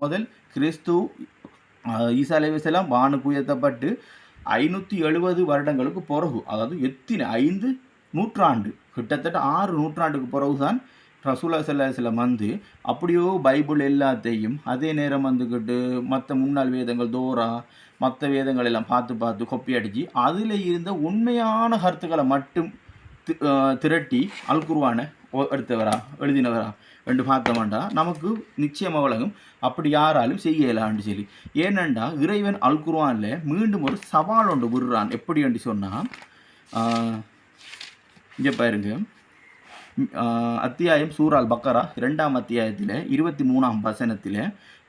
முதல் கிறிஸ்து அஹ், ஈசா அலைவசலாம் வானுக்கு உயர்த்தப்பட்டு ஐநூற்றி எழுபது வருடங்களுக்கு பிறகு அதாவது எத்தனை ஐந்து நூற்றாண்டு கிட்டத்தட்ட ஆறு நூற்றாண்டுக்கு பிறகு தான் ரசூலா சல்லாஹலம் வந்து அப்படியோ பைபிள் எல்லாத்தையும் அதே நேரம் வந்துக்கிட்டு மற்ற முன்னாள் வேதங்கள் தோரா மற்ற வேதங்கள் எல்லாம் பார்த்து பார்த்து கொப்பி அடித்து அதில் இருந்த உண்மையான கருத்துக்களை மட்டும் தி- திரட்டி அல் எடுத்தவரா? எழுதினவரா? என்று பார்த்தோம்டா நமக்கு நிச்சயமாக விளங்கும். அப்படி யாராலும் செய்யலான்னு சொல்லி ஏனெண்டா இறைவன் அல் மீண்டும் ஒரு சவால் ஒன்று விடுறான். எப்படி என்று சொன்னால் இங்கே பாருங்க. அத்தியாயம் சூரால் பக்கரா இரண்டாம் அத்தியாயத்தில் இருபத்தி மூணாம் வசனத்தில்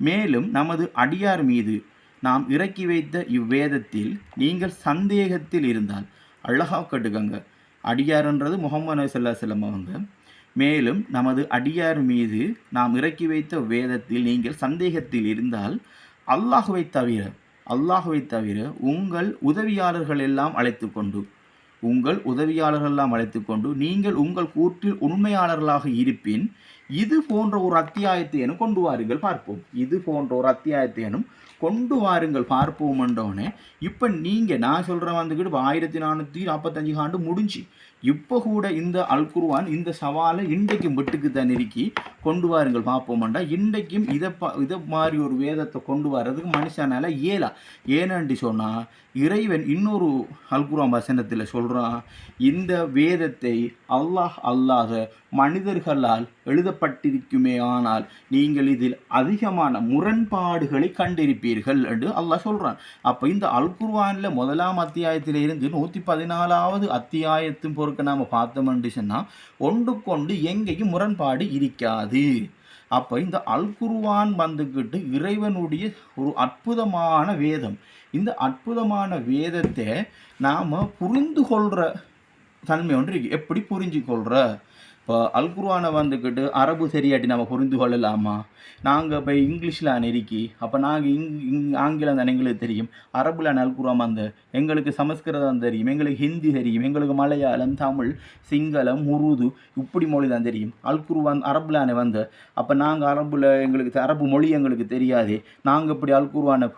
மேலும் நமது அடியார் மீது நாம் இறக்கி வைத்த இவ்வேதத்தில் நீங்கள் சந்தேகத்தில் இருந்தால் அழகாக கட்டுக்கங்க. அடியார்ன்றது முகமது நபி ஸல்லல்லாஹு அவங்க மேலும் நமது அடியார் மீது நாம் இறக்கி வைத்த வேதத்தில் நீங்கள் சந்தேகத்தில் இருந்தால் அல்லாஹுவை தவிர அல்லாஹுவை தவிர உங்கள் உதவியாளர்கள் எல்லாம் அழைத்து கொண்டு உங்கள் உதவியாளர்கள் எல்லாம் அழைத்து கொண்டு நீங்கள் உங்கள் கூற்றில் உண்மையாளர்களாக இருப்பின் இது போன்ற ஒரு அத்தியாயத்தை எனும் கொண்டு வாருங்கள் பார்ப்போம். இது போன்ற ஒரு அத்தியாயத்தை எனும் கொண்டு வாருங்கள் பார்ப்போம் என்றோடனே இப்போ நீங்கள் நான் சொல்கிறேன் வந்துக்கிட்டு இப்போ ஆயிரத்தி நானூற்றி நாற்பத்தஞ்சு ஆண்டு முடிஞ்சு இப்போ கூட இந்த அல்குர்வான் இந்த சவாலை இன்றைக்கும் வெட்டுக்கு தான் நெருக்கி கொண்டு வாருங்கள் பார்ப்போம்டா இன்றைக்கும் இதை ப இதை மாதிரி ஒரு வேதத்தை கொண்டு வர்றதுக்கு மனுஷனால இயலா. ஏனென்று சொன்னால் இறைவன் இன்னொரு அல்குர்வான் வசனத்தில் சொல்கிறான் இந்த வேதத்தை அல்லாஹ் அல்லாத மனிதர்களால் எழுதப்பட்டிருக்குமே ஆனால் நீங்கள் இதில் அதிகமான முரண்பாடுகளை கண்டிருப்பீர்கள் என்று அல்லாஹ் சொல்கிறான் அப்போ இந்த அல்குர்வானில் முதலாம் அத்தியாயத்தில் இருந்து நூற்றி பதினாலாவது அத்தியாயத்தின் பொறுக்க நாம் பார்த்தோம்னு சொன்னால் ஒன்றுக்கொண்டு எங்கேயும் முரண்பாடு இருக்காது. அப்போ இந்த அல் வந்துக்கிட்டு இறைவனுடைய ஒரு அற்புதமான வேதம். இந்த அற்புதமான வேதத்தை நாம் புரிந்து கொள்கிற தன்மை ஒன்று இருக்கு. எப்படி புரிஞ்சு கொள்கிற இப்போ அல்குர்வானை வந்துக்கிட்டு அரபு சரியாட்டி நம்ம புரிந்து கொள்ளலாமா? நாங்கள் இப்போ இங்கிலீஷில் நெருக்கி அப்போ நாங்கள் இங் இங் ஆங்கிலம் தானே எங்களுக்கு தெரியும். அரபுல அல் குர்ஆன் அந்த எங்களுக்கு சமஸ்கிருதம் தெரியும் எங்களுக்கு ஹிந்தி தெரியும் எங்களுக்கு மலையாளம் தமிழ் சிங்களம் உருது இப்படி மொழி தான் தெரியும் அல்குர்வான் அரபுலானே வந்து அப்போ நாங்கள் அரபுல எங்களுக்கு அரபு மொழி எங்களுக்கு தெரியாது நாங்கள் இப்படி அல்குர்வானை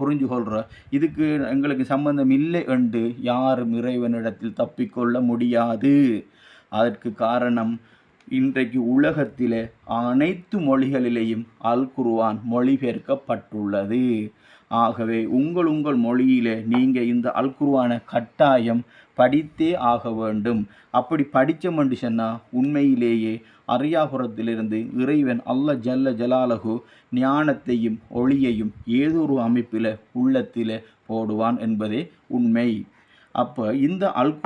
புரிஞ்சு கொள்கிறோம் இதுக்கு எங்களுக்கு சம்பந்தம் இல்லை என்று யாரும் இறைவனிடத்தில் தப்பிக்கொள்ள முடியாது. அதற்கு காரணம் இன்றைக்கு உலகத்திலே அனைத்து மொழிகளிலேயும் அல் குர்ஆன் மொழிபெயர்க்கப்பட்டுள்ளது. ஆகவே உங்கள் உங்கள் மொழியிலே நீங்கள் இந்த அல் குர்ஆனை கட்டாயம் படித்தே ஆக வேண்டும். அப்படி படித்தோம்னு சொன்னால் உண்மையிலேயே அரியாபுரத்திலிருந்து இறைவன் அல்ல ஜல்ல ஜலாலகு ஞானத்தையும் ஒளியையும் ஏதோ ஒரு அமைப்பில் உள்ளத்தில் போடுவான் என்பதே உண்மை. அப்போ இந்த அல்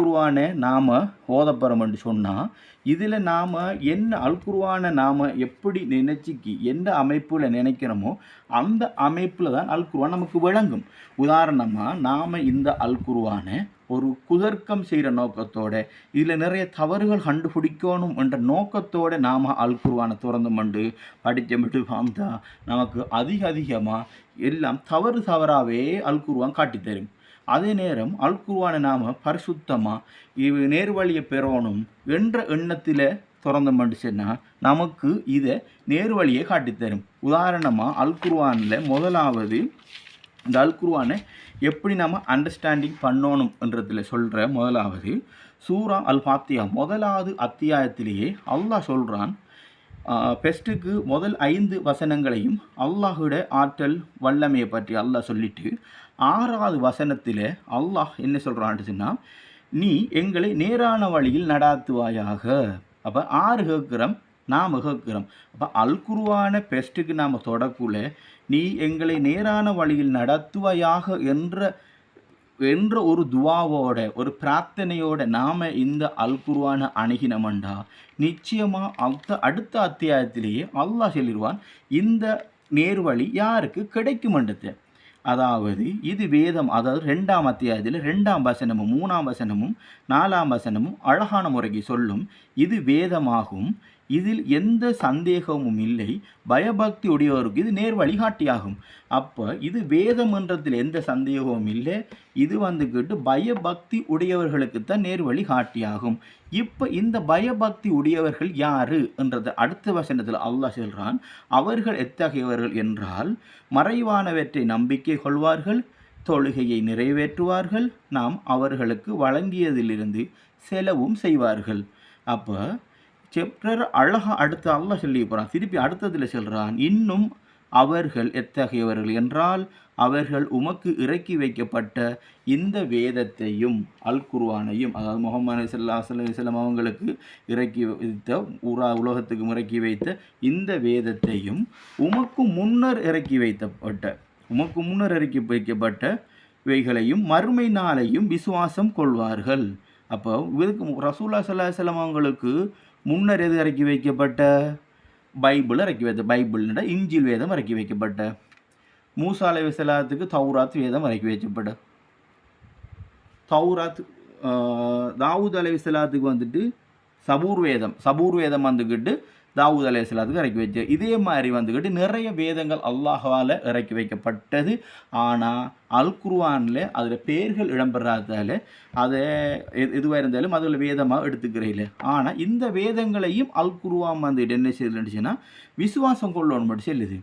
நாம் ஓதப்போகிறோம்னு சொன்னால் இதில் நாம் என்ன அல் நாம் எப்படி நினைச்சிக்கி எந்த அமைப்பில் நினைக்கிறோமோ அந்த அமைப்பில் தான் அல் நமக்கு விளங்கும். உதாரணமாக நாம் இந்த அல் ஒரு குதர்க்கம் செய்கிற நோக்கத்தோட இதில் நிறைய தவறுகள் கண்டுபிடிக்கணும் என்ற நோக்கத்தோட நாம் அல் திறந்து மண்டு படித்தமிட்டு வாழ்ந்தால் நமக்கு அதிக அதிகமாக எல்லாம் தவறு தவறாகவே அல் காட்டித்தரும். அதே நேரம் அல் குர்வானை நாம் பரிசுத்தமாக இவ் நேர்வழியை பெறணும் என்ற எண்ணத்தில் திறந்த சொன்னால் நமக்கு இதை நேர்வழியை காட்டித்தரும். உதாரணமாக அல் குர்வானில் முதலாவது இந்த அல் குர்வானை எப்படி நம்ம அண்டர்ஸ்டாண்டிங் பண்ணணும்ன்றதுல சொல்கிற முதலாவது சூரா அல் ஃபாத்தியா முதலாவது அத்தியாயத்திலேயே அல்லாஹ் சொல்கிறான் பெஸ்ட்டுக்கு முதல் ஐந்து வசனங்களையும் அல்லாஹுடைய ஆற்றல் வல்லமையை பற்றி அல்லாஹ் சொல்லிட்டு ஆறாவது வசனத்தில் அல்லாஹ் என்ன சொல்கிறான்னு சொன்னால் நீ எங்களை நேரான வழியில் நடாத்துவாயாக. அப்போ ஆறு கேட்குறோம் நாம் கேட்குறோம் அப்போ அல் குருவான பெஸ்ட்டுக்கு நாம் தொடக்குள்ள நீ எங்களை நேரான வழியில் நடத்துவாயாக என்ற என்ற ஒரு துவாவோட ஒரு பிரார்த்தனையோட நாம் இந்த அல் குர்ஆனை அணுகினோம்டா. நிச்சயமாக அடுத்த அடுத்த அத்தியாயத்திலேயே அல்லாஹ் சொல்லிடுவான் இந்த நேர்வழி யாருக்கு? கிடைக்குமன்றதை. அதாவது இது வேதம் அதாவது ரெண்டாம் அத்தியாயத்தில் ரெண்டாம் வசனமும் மூணாம் வசனமும் நாலாம் வசனமும் அழகான முறைக்கு சொல்லும் இது வேதமாகும். இதில் எந்த சந்தேகமும் இல்லை. பயபக்தி உடையவருக்கு இது நேர் வழிகாட்டியாகும். அப்போ இது வேதம் என்றதில் எந்த சந்தேகமும் இல்லை. இது வந்துக்கிட்டு பயபக்தி உடையவர்களுக்கு தான் நேர் வழிகாட்டியாகும். இப்போ இந்த பயபக்தி உடையவர்கள் யாரு என்றது அடுத்த வசனத்தில் அல்லாஹ் சொல்கிறான் அவர்கள் எத்தகையவர்கள் என்றால் மறைவானவற்றை நம்பிக்கை கொள்வார்கள் தொழுகையை நிறைவேற்றுவார்கள் நாம் அவர்களுக்கு வழங்கியதிலிருந்து செலவும் செய்வார்கள். அப்போ செப்டர் அழகா அடுத்து அல்லாஹ் சொல்லி போகிறான் திருப்பி அடுத்ததில் சொல்கிறான் இன்னும் அவர்கள் எத்தகையவர்கள் என்றால் அவர்கள் உமக்கு இறக்கி வைக்கப்பட்ட இந்த வேதத்தையும் அல் குர்வானையும் அதாவது முகமது சல்லா செல்லம் அவங்களுக்கு இறக்கி வைத்த உரா உலகத்துக்கு இறக்கி வைத்த இந்த வேதத்தையும் உமக்கு முன்னர் இறக்கி வைத்தப்பட்ட உமக்கு முன்னர் இறக்கி வைக்கப்பட்ட இவைகளையும் மறுமை நாளையும் விசுவாசம் கொள்வார்கள். அப்போ இதுக்கு ரசூல்லா சல்லா செல்லம் அவங்களுக்கு முன்னர் எது இறக்கி வைக்கப்பட்ட? பைபிள் இறக்கி வைத்த பைபிள்ன்ற இஞ்சில் வேதம் இறக்கி வைக்கப்பட்ட. மூசாலை விசலாத்துக்கு தௌராத் வேதம் இறக்கி வைக்கப்பட்ட. தௌராத் தாவூத் அலை விசலாத்துக்கு வந்துட்டு சபூர் வேதம் சபூர் வேதம் வந்துக்கிட்டு தாவூத் அலை இஸ்லாத்துக்கு இறக்கி வச்சு இதே மாதிரி வந்துக்கிட்டு நிறைய வேதங்கள் அல்லாஹால் இறக்கி வைக்கப்பட்டது. ஆனால் அல் குர்வானில் அதில் பேர்கள் இடம்பெறாதால அதை எது எதுவாக இருந்தாலும் அதில் வேதமாக எடுத்துக்கிறீங்கள ஆனால் இந்த வேதங்களையும் அல் குர்ஆன் வந்துட்டு என்ன செய்யலன்னுச்சுன்னா விசுவாசம் கொள்ளணும் மட்டும் சொல்லுது.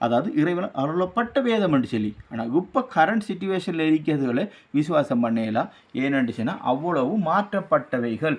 அதாவது இறைவன் அருளப்பட்ட வேதம் என்று சொல்லி. ஆனால் இப்போ கரண்ட் சுச்சுவேஷனில் இருக்கிறதுகளை விசுவாசம் பண்ணலாம் ஏன்னு சொன்னால் அவ்வளவு மாற்றப்பட்டவைகள்.